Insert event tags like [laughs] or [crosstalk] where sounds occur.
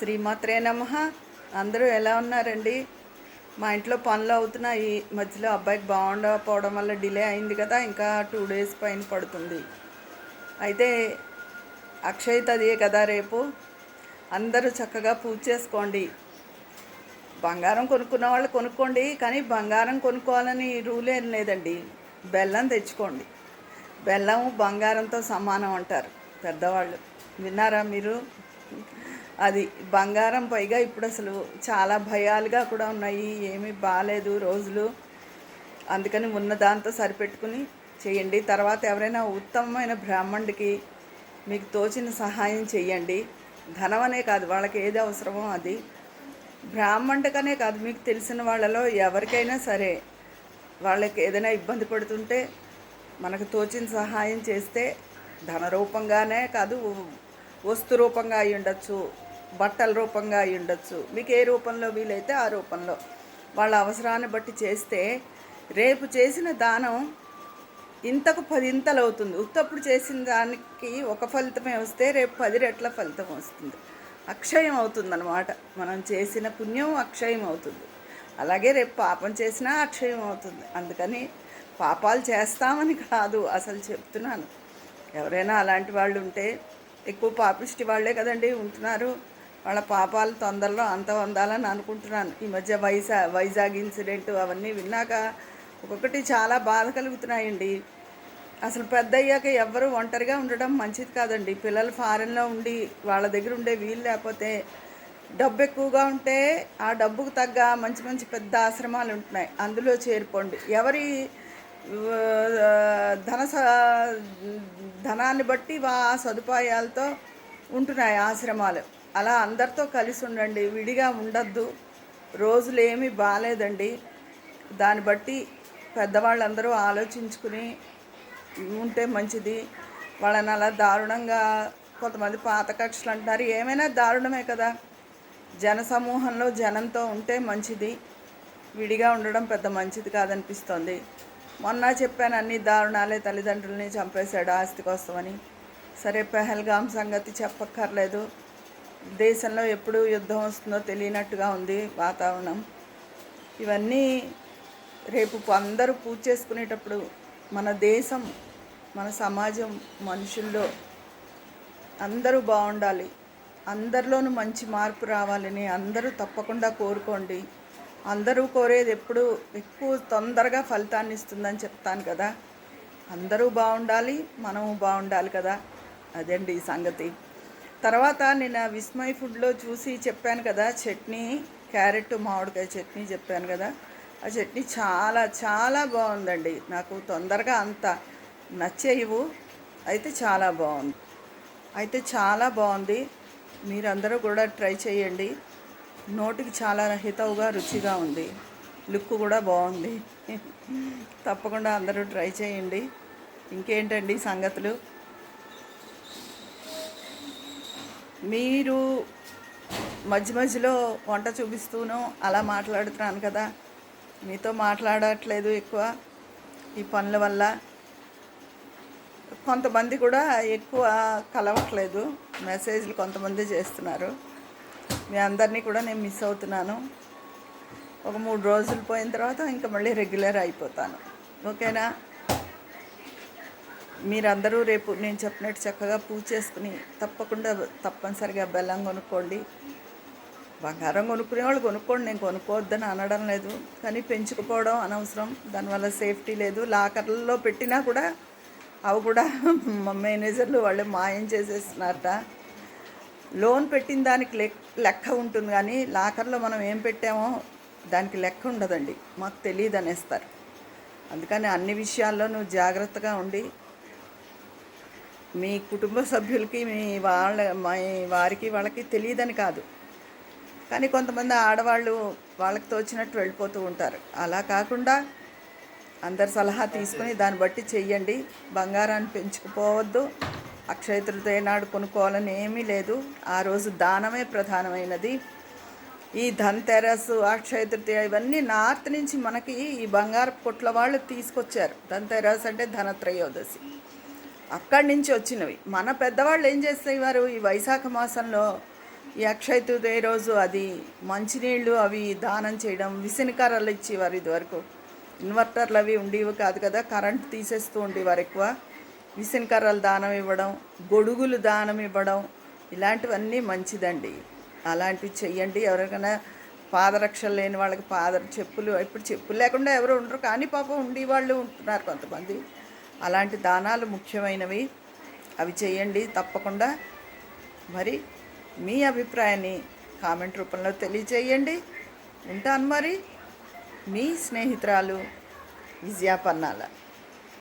శ్రీమాత్రే నమ. అందరూ ఎలా ఉన్నారండి? మా ఇంట్లో పనులు అవుతున్నాయి. మధ్యలో అబ్బాయికి బాగుండకపోవడం వల్ల డిలే అయింది కదా ఇంకా టూ డేస్ పైన పడుతుంది. అయితే అక్షయ తదియే కదా రేపు. అందరూ చక్కగా పూజ చేసుకోండి. బంగారం కొనుక్కున్న వాళ్ళు కొనుక్కోండి కానీ బంగారం కొనుక్కోవాలని రూల్ ఏం లేదండి. బెల్లం తెచ్చుకోండి. బెల్లం బంగారంతో సమానం అంటారు పెద్దవాళ్ళు. విన్నారా మీరు? అది బంగారం పైగా ఇప్పుడు అసలు చాలా భయాలుగా కూడా ఉన్నాయి. ఏమీ బాగాలేదు రోజులు. అందుకని ఉన్న దాంతో సరిపెట్టుకుని చేయండి. తర్వాత ఎవరైనా ఉత్తమమైన బ్రాహ్మణుడికి మీకు తోచిన సహాయం చేయండి. ధనం అనే కాదు వాళ్ళకి ఏది అవసరమో అది. బ్రాహ్మణుడికనే కాదు మీకు తెలిసిన వాళ్ళలో ఎవరికైనా సరే వాళ్ళకి ఏదైనా ఇబ్బంది పడుతుంటే మనకు తోచిన సహాయం చేస్తే ధన రూపంగానే కాదు వస్తు రూపంగా అయి ఉండొచ్చు బట్టల రూపంగా అయి ఉండొచ్చు. మీకు ఏ రూపంలో వీలైతే ఆ రూపంలో. వాళ్ళ అవసరాన్ని బట్టి చేస్తే రేపు చేసిన దానం ఇంతకు పదింతలు అవుతుంది ఉత్తప్పుడు చేసిన దానికి ఒక ఫలితమే వస్తే రేపు పది రెట్ల ఫలితం వస్తుంది. అక్షయం అవుతుంది అనమాట మనం చేసిన పుణ్యం అక్షయం అవుతుంది. అలాగే రేపు పాపం చేసినా అక్షయం అవుతుంది. అందుకని పాపాలు చేస్తామని కాదు అసలు చెప్తున్నాను. ఎవరైనా అలాంటి వాళ్ళు ఉంటే ఎక్కువ పాపిష్టి వాళ్ళే కదండి ఉంటున్నారు. వాళ్ళ పాపాలు తొందరలో అంత పొందాలని అనుకుంటున్నాను. ఈ మధ్య వైజా వైజాగ్ ఇన్సిడెంట్ అవన్నీ విన్నాక ఒక్కొక్కటి చాలా బాధ కలుగుతున్నాయండి. అసలు పెద్ద అయ్యాక ఎవ్వరూ ఒంటరిగా ఉండడం మంచిది కాదండి. పిల్లలు ఫారెన్లో ఉండి వాళ్ళ దగ్గర ఉండే వీలు లేకపోతే డబ్బు ఎక్కువగా ఉంటే ఆ డబ్బుకు తగ్గ మంచి మంచి పెద్ద ఆశ్రమాలు ఉంటున్నాయి. అందులో చేరుకోండి. ఎవరి ధన స- ధనాన్ని బట్టి వా సదుపాయాలతో ఉంటున్నాయి ఆశ్రమాలు. అలా అందరితో కలిసి ఉండండి విడిగా ఉండద్దు. రోజులు ఏమీ బాగాలేదండి దాన్ని బట్టి పెద్దవాళ్ళందరూ ఆలోచించుకుని ఉంటే మంచిది. వాళ్ళని అలా దారుణంగా కొంతమంది పాత కక్షలు అంటారు ఏమైనా దారుణమే కదా. జన సమూహంలో జనంతో ఉంటే మంచిది. విడిగా ఉండడం పెద్ద మంచిది కాదనిపిస్తోంది. మొన్న చెప్పాను అన్ని దారుణాలే తల్లిదండ్రుల్ని చంపేశాడు ఆస్తి కోసమని సరే పెహల్గాం సంగతి చెప్పక్కర్లేదు. దేశంలో ఎప్పుడు యుద్ధం వస్తుందో తెలియనట్టుగా ఉంది వాతావరణం. ఇవన్నీ రేపు అందరూ పూజ చేసుకునేటప్పుడు మన దేశం మన సమాజం మనుషుల్లో అందరూ బాగుండాలి. అందరిలోనూ మంచి మార్పు రావాలని అందరూ తప్పకుండా కోరుకోండి. అందరూ కోరేది ఎప్పుడు ఎక్కువ తొందరగా ఫలితాన్ని ఇస్తుందని చెప్తాను కదా. అందరూ బాగుండాలి మనము బాగుండాలి కదా. అదండి ఈ సంగతి. తర్వాత నేను విస్మయ్ ఫుడ్లో చూసి చెప్పాను కదా చట్నీ క్యారెట్ మామిడికాయ చట్నీ చెప్పాను కదా. ఆ చట్నీ చాలా చాలా బాగుందండి. నాకు తొందరగా అంత నచ్చేయవు. అయితే చాలా బాగుంది. అయితే చాలా బాగుంది. మీరందరూ కూడా ట్రై చేయండి. నోటికి చాలా హితవుగా రుచిగా ఉంది. లుక్ కూడా బాగుంది. [laughs] తప్పకుండా అందరూ ట్రై చేయండి. ఇంకేంటండి సంగతులు? మీరు మధ్య మధ్యలో వంట చూపిస్తూను అలా మాట్లాడుతున్నాను కదా. మీతో మాట్లాడట్లేదు ఎక్కువ ఈ పనుల వల్ల. కొంతమంది కూడా ఎక్కువ కలవట్లేదు. మెసేజ్లు కొంతమంది చేస్తున్నారు. మీ అందరినీ కూడా నేను మిస్ అవుతున్నాను. ఒక మూడు రోజులు పోయిన తర్వాత ఇంకా మళ్ళీ రెగ్యులర్ అయిపోతాను. ఓకేనా? మీరందరూ రేపు నేను చెప్పినట్టు చక్కగా పూజ చేసుకుని తప్పకుండా తప్పనిసరిగా బెల్లం కొనుక్కోండి. బంగారం కొనుక్కునే వాళ్ళు కొనుక్కోండి నేను కొనుక్కోవద్దని అనడం లేదు. కానీ పెంచుకుపోవడం అనవసరం. దానివల్ల సేఫ్టీ లేదు. లాకర్లలో పెట్టినా కూడా అవి కూడా మా మేనేజర్లు వాళ్ళు మాయం చేసేస్తున్నారట. లోన్ పెట్టిన దానికి లెక్ లెక్క ఉంటుంది కానీ లాకర్లో మనం ఏం పెట్టామో దానికి లెక్క ఉండదండి. మాకు తెలియదు అనేస్తారు అందుకని అన్ని విషయాల్లోనూ జాగ్రత్తగా ఉండి మీ కుటుంబ సభ్యులకి మీ వాళ్ళ మీ వారికి వాళ్ళకి తెలియదని కాదు. కానీ కొంతమంది ఆడవాళ్ళు వాళ్ళకి తోచినట్టు వెళ్ళిపోతూ ఉంటారు. అలా కాకుండా అందరి సలహా తీసుకుని దాన్ని బట్టి చెయ్యండి. బంగారాన్ని పెంచుకుపోవద్దు. అక్షయ తృతీయ నాడు కొనుక్కోవాలని ఏమీ లేదు. ఆ రోజు దానమే ప్రధానమైనది. ఈ ధన్తెరస్ అక్షయ తృతీయ ఇవన్నీ నార్త్ నుంచి మనకి ఈ బంగారు కొట్ల వాళ్ళు తీసుకొచ్చారు. ధన్తెరస్ అంటే ధనత్రయోదశి. అక్కడి నుంచి వచ్చినవి. మన పెద్దవాళ్ళు ఏం చేసేవారు? ఈ వైశాఖ మాసంలో ఈ అక్షయ తృతీయ రోజు అది మంచినీళ్ళు అవి దానం చేయడం విసినకర్రలు ఇచ్చేవారు ఇదివరకు. ఇన్వర్టర్లు అవి ఉండేవి కాదు కదా కరెంట్ తీసేస్తూ ఉండేవారు ఎక్కువ. విసినకర్రలు దానం ఇవ్వడం గొడుగులు దానం ఇవ్వడం ఇలాంటివన్నీ మంచిదండి. అలాంటివి చెయ్యండి. ఎవరికైనా పాదరక్షలు లేని వాళ్ళకి పాద చెప్పులు ఇప్పుడు చెప్పులు లేకుండా ఎవరు ఉండరు. కానీ పాపం ఉండేవాళ్ళు ఉంటున్నారు కొంతమంది. అలాంటి దానాలు ముఖ్యమైనవి. అవి చేయండి తప్పకుండా. మరి మీ అభిప్రాయాన్ని కామెంట్ రూపంలో తెలియచేయండి ఉంటాను మరి మీ స్నేహితురాలు విజయాపన్నాల